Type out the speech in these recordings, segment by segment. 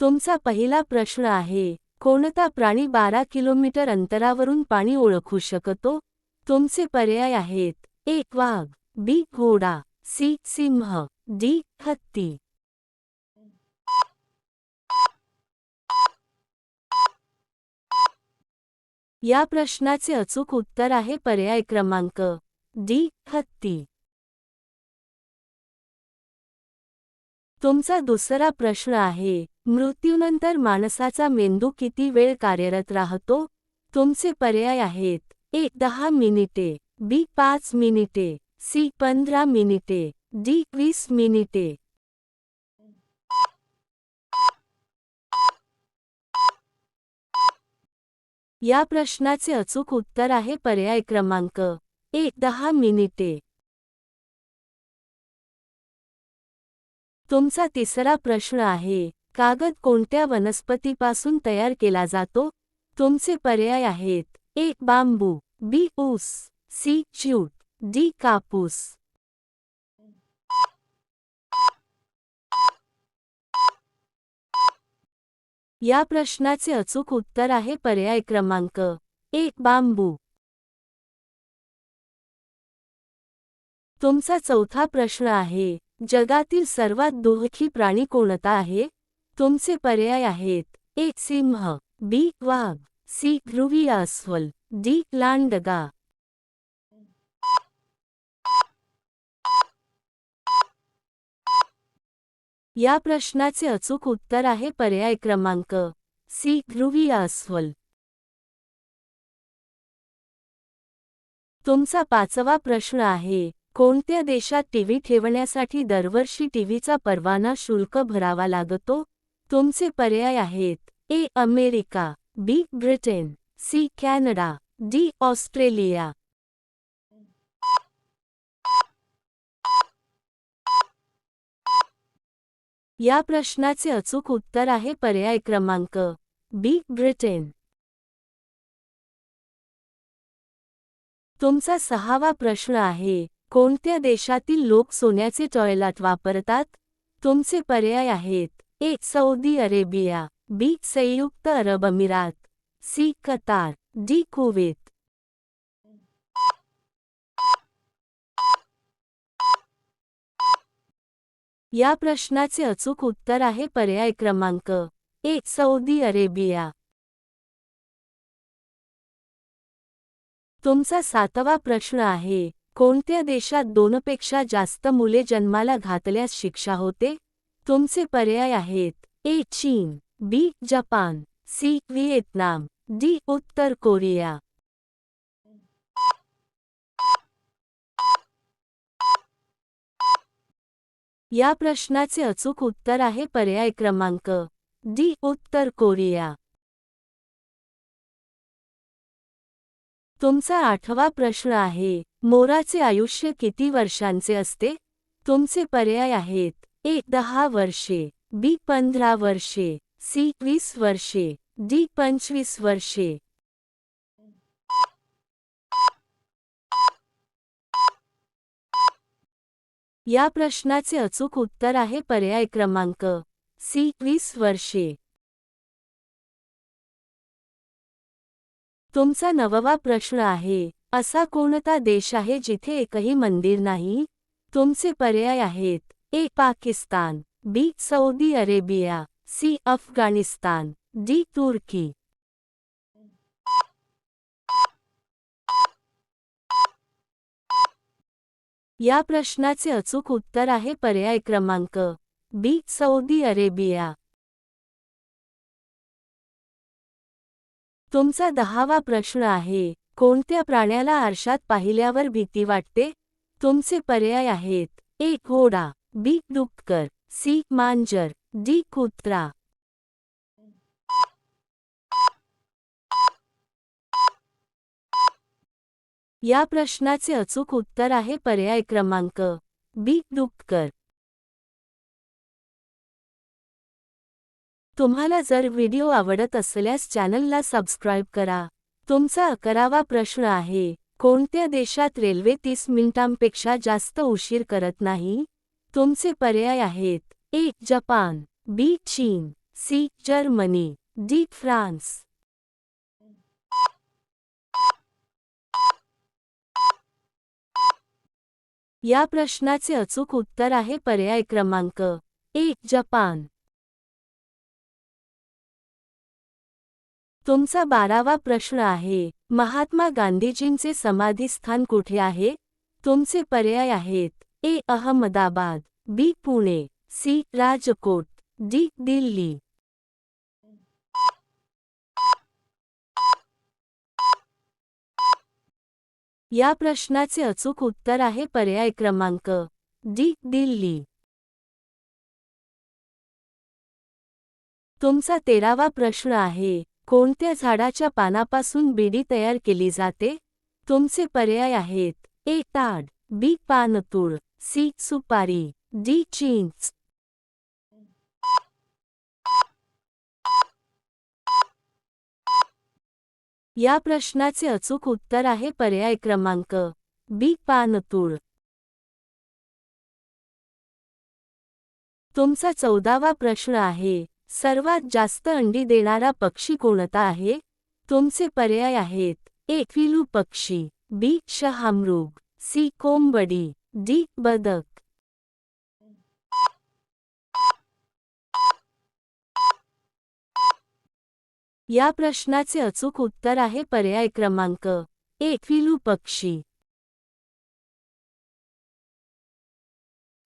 तुमचा पहिला प्रश्न आहे कोणता प्राणी बारा किलोमीटर अंतरावरून पाणी ओळखू शकतो? तुमचे पर्याय आहेत एक वाघ बी घोडा सी सिंह डी हत्ती. या प्रश्नाचे अचूक उत्तर आहे पर्याय क्रमांक डी हत्ती. तुमचा दुसरा प्रश्न आहे मृत्यूनंतर माणसाचा मेंदू किती वेळ कार्यरत राहतो? तुमचे पर्याय आहेत. ए दहा मिनिटे. बी पाच मिनिटे. सी पंधरा मिनिटे. डी वीस मिनिटे. या प्रश्नाचे अचूक उत्तर आहे पर्याय क्रमांक. एक दहा मिनिटे. तुमचा तिसरा प्रश्न आहे. कागद कोणत्या वनस्पतीपासून तयार केला जातो? तुमचे पर्याय आहेत. एक बांबू. बी. ऊस. सी. Jute D. कापूस. या प्रश्नाचे अचूक उत्तर आहे पर्याय क्रमांक एक बांबू. तुमचा चौथा प्रश्न आहे जगातील सर्वात दुःखी प्राणी कोणता आहे? तुमचे पर्याय आहेत. एक सिंह बी वाघ सी ध्रुवीय अस्वल डी लांडगा. या प्रश्नाचे अचूक उत्तर आहे पर्याय क्रमांक सी ध्रुवीय अस्वल. तुमचा पाचवा प्रश्न आहे कोणत्या देशात टीव्ही ठेवण्यासाठी दरवर्षी टीव्हीचा परवाना शुल्क भरावा लागतो? तुमचे पर्याय आहेत. A America. B Britain. C Canada. D Australia. या प्रश्नाचे अचूक उत्तर आहे पर्याय क्रमांक. B Britain. तुमचा सहावा प्रश्न आहे. कोणत्या देशातील लोक सोन्याचे टॉयलेट वापरतात? तुमचे पर्याय आहेत. ए सौदी अरेबिया बी संयुक्त अरब अमिरात सी कतार डी कुवेत. या प्रश्नाचे अचूक उत्तर आहे पर्याय क्रमांक एक सौदी अरेबिया. तुमचा सातवा प्रश्न आहे कोणत्या देशात दोनपेक्षा जास्त मुले जन्माला घातल्यास शिक्षा होते? तुमचे पर्याय आहेत. ए चीन. B Japan. C Vietnam. D उत्तर कोरिया. या प्रश्नाचे अचूक उत्तर आहे पर्याय क्रमांक. डी उत्तर कोरिया. तुमचा आठवा प्रश्न आहे. मोराचे आयुष्य किती वर्षांचे असते? तुमचे पर्याय आहेत. एक दहा वर्षे बी पंधरा वर्षे सी वीस वर्षे डी पंचवीस वर्षे. या प्रश्नाचे अचूक उत्तर आहे पर्याय क्रमांक सी वीस वर्षे. तुमचा नववा प्रश्न आहे असा कोणता देश आहे जिथे एकही मंदिर नाही? तुमचे पर्याय आहेत A Pakistan B Saudi Arabia C Afghanistan D तुर्की. या प्रश्नाचे अचूक उत्तर आहे पर्याय क्रमांक बी सौदी अरेबिया. तुमचा दहावा प्रश्न आहे कोणत्या प्राण्याला आरशात पाहिल्यावर भीती वाटते? तुमचे पर्याय आहेत एक घोडा. बी डुपकर सी मांजर डी कुत्रा. या प्रश्नाचे अचूक उत्तर आहे पर्याय क्रमांक बी डुपकर तुम्हाला जर व्हिडिओ आवडत असल्यास चॅनलला सबस्क्राईब करा. तुमचा अकरावा प्रश्न आहे कोणत्या देशात रेल्वे तीस मिनिटांपेक्षा जास्त उशीर करत नाही? तुमचे पर्याय आहेत. एक जपान. बी चीन. C Germany. D France. या प्रश्नाचे अचूक उत्तर आहे पर्याय क्रमांक एक जपान. तुमचा बारावा प्रश्न आहे. महात्मा गांधीजींचे समाधीस्थान कुठे आहे? तुमचे पर्याय आहेत. A Ahmedabad B Pune C Rajkot D Delhi. या प्रश्नाचे अचूक उत्तर आहे पर्याय क्रमांक डी दिल्ली. तुमचा तेरावा प्रश्न आहे कोणत्या झाडाच्या पानापासून बीडी तयार केली जाते? तुमचे पर्याय आहेत ए ताड बी पानतूळ सी सुपारी डी चिंच या प्रश्नाचे अचूक उत्तर आहे पर्याय क्रमांक बी पानतूळ. तुमचा चौदावा प्रश्न आहे सर्वात जास्त अंडी देणारा पक्षी कोणता आहे? तुमचे पर्याय आहेत ए फिलू पक्षी बी शहामृग सी कोंबडी. डी बदक. या प्रश्नाचे अचूक उत्तर आहे पर्याय क्रमांक एक फिलू पक्षी.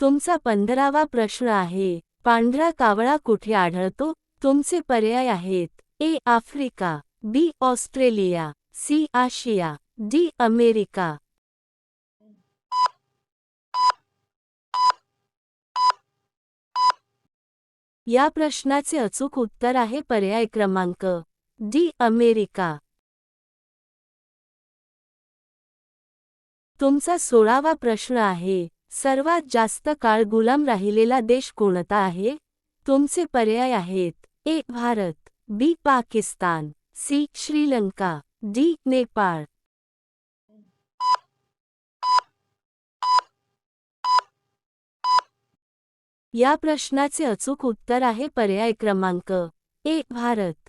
तुमचा पंधरावा प्रश्न आहे पांढरा कावळा कुठे आढळतो? तुमचे पर्याय आहेत A Africa B Australia C Asia D America. या प्रश्नाचे अचूक उत्तर आहे पर्याय क्रमांक डी अमेरिका. तुमचा सोळावा प्रश्न आहे सर्वात जास्त काळ गुलाम राहिलेला देश कोणता आहे? तुमचे पर्याय आहेत A Bharat B Pakistan C Sri Lanka D Nepal. या प्रश्नाचे अचूक उत्तर आहे पर्याय क्रमांक ए भारत.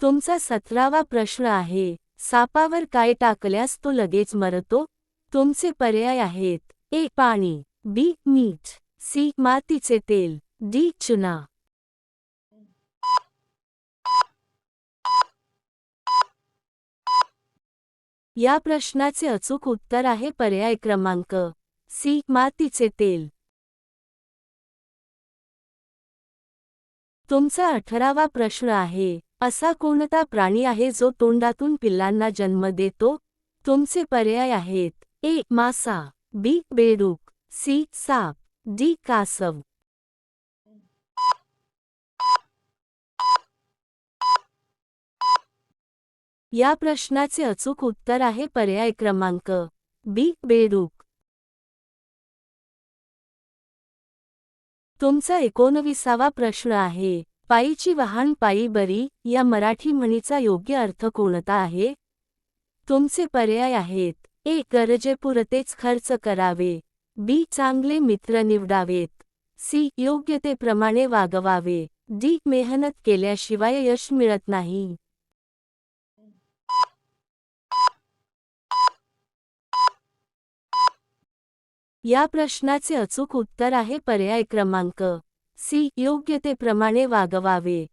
तुमचा सतरावा प्रश्न आहे सापावर काय टाकल्यास तो लगेच मरतो? तुमचे पर्याय आहेत ए पाणी बी मीठ सी मातीचे तेल डी चुना. या प्रश्नाचे अचूक उत्तर आहे पर्याय क्रमांक सी मातीचे तेल. तुमचा अठरावा प्रश्न आहे असा कोणता प्राणी आहे जो तोंडातून पिल्लांना जन्म देतो? तुमचे पर्याय आहेत ए मासा बी बेडूक सी साप डी कासव. या प्रश्नाचे अचूक उत्तर आहे पर्याय क्रमांक बी बेडूक. तुमचा एकोणविसावा प्रश्न आहे पायीची वाहन पायी बरी या मराठी म्हणीचा योग्य अर्थ कोणता आहे? तुमचे पर्याय आहेत ए गरजेपुरतेच खर्च करावे बी चांगले मित्र निवडावेत सी योग्यतेप्रमाणे वागवावे डी मेहनत केल्याशिवाय यश मिळत नाही. या प्रश्नाचे अचूक उत्तर आहे पर्याय क्रमांक. सी. योग्यतेप्रमाणे वागवावे.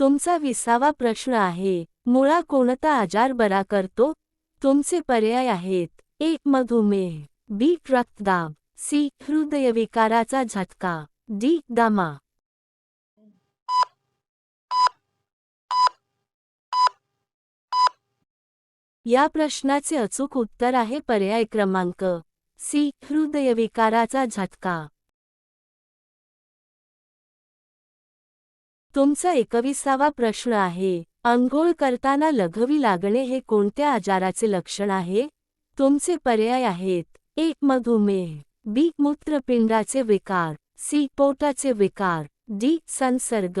तुमचा विसावा प्रश्न आहे. मुळा कोणता आजार बरा करतो? तुमचे पर्याय आहेत. एक मधुमेह. बी. रक्तदाब. सी. हृदयविकाराचा झटका. डी. दमा. या प्रश्नाचे अचूक उत्तर आहे पर्याय क्रमांक सी हृदयविकाराचा झटका. तुमचा एकविसावा प्रश्न आहे अंघोळ करताना लघवी लागणे हे कोणत्या आजाराचे लक्षण आहे? तुमचे पर्याय आहेत एक मधुमेह बी मूत्रपिंडाचे विकार सी पोटाचे विकार डी संसर्ग.